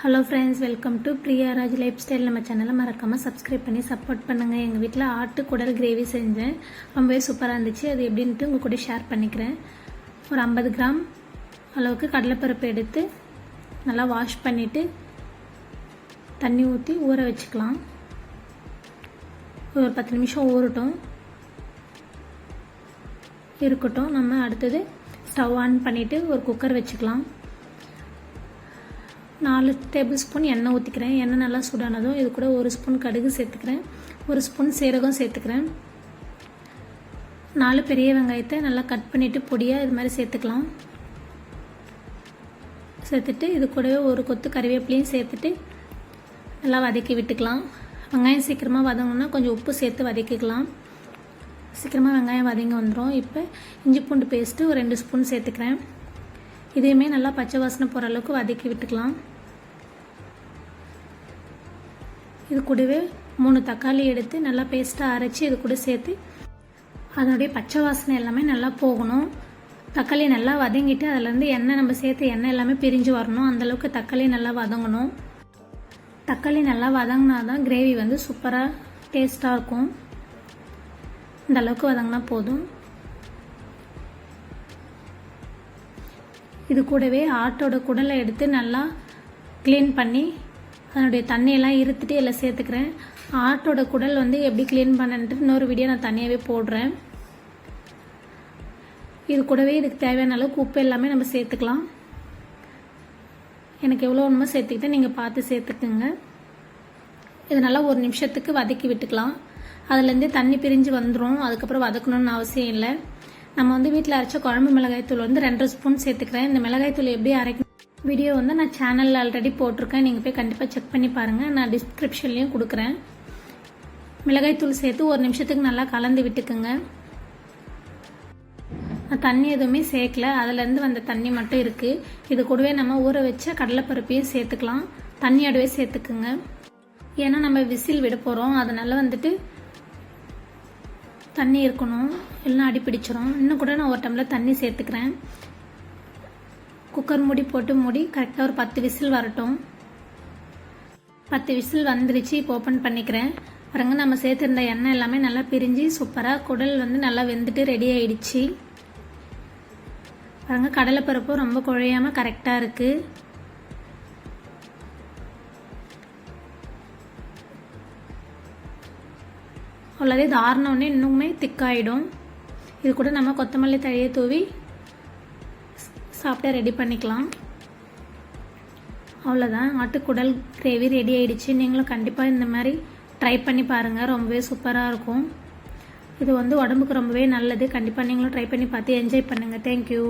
Hello friends welcome to Priyaraj life style நம்ம சேனலை மறக்காமல் சப்ஸ்கிரைப் பண்ணி சப்போர்ட் பண்ணுங்கள் எங்கள் வீட்டில் ஆட்டு குடல் கிரேவி செஞ்சேன். ரொம்பவே சூப்பராக இருந்துச்சு. அது எப்படின்ட்டு உங்கள் கூட ஷேர் பண்ணிக்கிறேன். ஒரு ஐம்பது கிராம் அளவுக்கு கடலைப்பருப்பு எடுத்து நல்லா வாஷ் பண்ணிவிட்டு தண்ணி ஊற்றி ஊற வச்சுக்கலாம். ஒரு பத்து நிமிஷம் ஊறட்டும். இருக்கட்டும். நம்ம அடுத்தது ஸ்டவ் ஆன் பண்ணிவிட்டு ஒரு குக்கர் வச்சுக்கலாம். நாலு டேபிள் ஸ்பூன் எண்ணெய் ஊற்றிக்கிறேன் எண்ணெய் நல்லா சூடானதும் இது கூட ஒரு ஸ்பூன் கடுகு சேர்த்துக்கிறேன். ஒரு ஸ்பூன் சீரகம் சேர்த்துக்கிறேன். நாலு பெரிய வெங்காயத்தை நல்லா கட் பண்ணிவிட்டு பொடியாக இது மாதிரி சேர்த்துக்கலாம். சேர்த்துட்டு இது கூடவே ஒரு கொத்து கறிவேப்பிலையும் சேர்த்துட்டு நல்லா வதக்கி விட்டுக்கலாம். வெங்காயம் சீக்கிரமாக வதங்கணுன்னா கொஞ்சம் உப்பு சேர்த்து வதக்கிக்கலாம். சீக்கிரமாக வெங்காயம் வதங்கி வந்துடும் இப்போ இஞ்சி பூண்டு பேஸ்ட்டு ஒரு ரெண்டு ஸ்பூன் சேர்த்துக்கிறேன். இதையுமே நல்லா பச்சை வாசனை போகிற அளவுக்கு வதக்கி விட்டுக்கலாம். இது கூடவே மூணு தக்காளி எடுத்து நல்லா பேஸ்ட்டாக அரைச்சி இது கூட சேர்த்து அதனுடைய பச்சை வாசனை எல்லாமே நல்லா போகணும். தக்காளி நல்லா வதங்கிட்டு அதுலேருந்து எண்ணெய் நம்ம சேர்த்து எண்ணெய் எல்லாமே பிரிஞ்சு வரணும். அந்தளவுக்கு தக்காளி நல்லா வதங்கணும். தக்காளி நல்லா வதங்கினா தான் கிரேவி வந்து சூப்பராக டேஸ்ட்டாக இருக்கும். இந்த அளவுக்கு வதங்கினா போதும். இது கூடவே ஆட்டோட குடலை எடுத்து நல்லா க்ளீன் பண்ணி அதனுடைய தண்ணியெல்லாம் இருத்துட்டு எல்லாம் சேர்த்துக்கிறேன். ஆட்டோட குடல் வந்து எப்படி க்ளீன் பண்ணன்ட்டு இன்னொரு வீடியோ நான் தனியாகவே போடுறேன். இது கூடவே இதுக்கு தேவையான அளவுக்கு உப்பு எல்லாமே நம்ம சேர்த்துக்கலாம். எனக்கு எவ்வளோ ஒன்றுமோ சேர்த்துக்கிட்டு நீங்கள் பார்த்து சேர்த்துக்குங்க. இது நல்லா ஒரு நிமிஷத்துக்கு வதக்கி விட்டுக்கலாம். அதுலேருந்து தண்ணி பிரிஞ்சு வந்துடும் அதுக்கப்புறம் வதக்கணும்னு அவசியம் இல்லை. நம்ம வந்து வீட்டில் அரைச்ச குழம்பு மிளகாய் தூள் வந்து ரெண்டரை ஸ்பூன் சேர்த்துக்கிறேன். இந்த மிளகாய்த்தூள் எப்படி அரைக்கணும் வீடியோ வந்து நான் சேனலில் ஆல்ரெடி போட்டிருக்கேன். நீங்கள் போய் கண்டிப்பாக செக் பண்ணி பாருங்கள் நான் டிஸ்கிரிப்ஷன்லேயும் கொடுக்குறேன். மிளகாய் தூள் சேர்த்து ஒரு நிமிஷத்துக்கு நல்லா கலந்து விட்டுக்குங்க. நான் தண்ணி எதுவுமே சேர்க்கல. அதுலேருந்து வந்த தண்ணி மட்டும் இருக்குது இது கூடவே நம்ம ஊற வச்ச கடலைப்பருப்பையும் சேர்த்துக்கலாம். தண்ணியோடவே சேர்த்துக்குங்க. ஏன்னா நம்ம விசில் விட போகிறோம் அதனால் வந்துட்டு தண்ணி இருக்கணும். இல்லைன்னா அடி பிடிச்சிரும். இன்னும் கூட நான் ஒரு டம்ளர் தண்ணி சேர்த்துக்கிறேன். குக்கர் மூடி போட்டு மூடி கரெக்டாக ஒரு பத்து விசில் வரட்டும். பத்து விசில் வந்துருச்சு. இப்போ ஓப்பன் பண்ணிக்கிறேன். பாருங்க நம்ம சேர்த்துருந்த எண்ணெய் எல்லாமே நல்லா பிரிஞ்சு சூப்பராக குடல் வந்து நல்லா வெந்துட்டு ரெடி ஆயிடுச்சு. பாருங்க கடலைப்பருப்பும் ரொம்ப குழையாமல் கரெக்டாக இருக்குது அவ்வளோதே ஆறினோடனே இன்னுமே திக்காயிடும். இது கூட நம்ம கொத்தமல்லி தழையை தூவி சாப்பிட்டா ரெடி பண்ணிக்கலாம். அவ்வளோதான் ஆட்டுக்குடல் கிரேவி ரெடி ஆகிடுச்சு நீங்களும் கண்டிப்பாக இந்த மாதிரி ட்ரை பண்ணி பாருங்கள் ரொம்பவே சூப்பராக இருக்கும். இது வந்து உடம்புக்கு ரொம்பவே நல்லது. கண்டிப்பாக நீங்களும் ட்ரை பண்ணி பார்த்து என்ஜாய் பண்ணுங்கள் தேங்க்யூ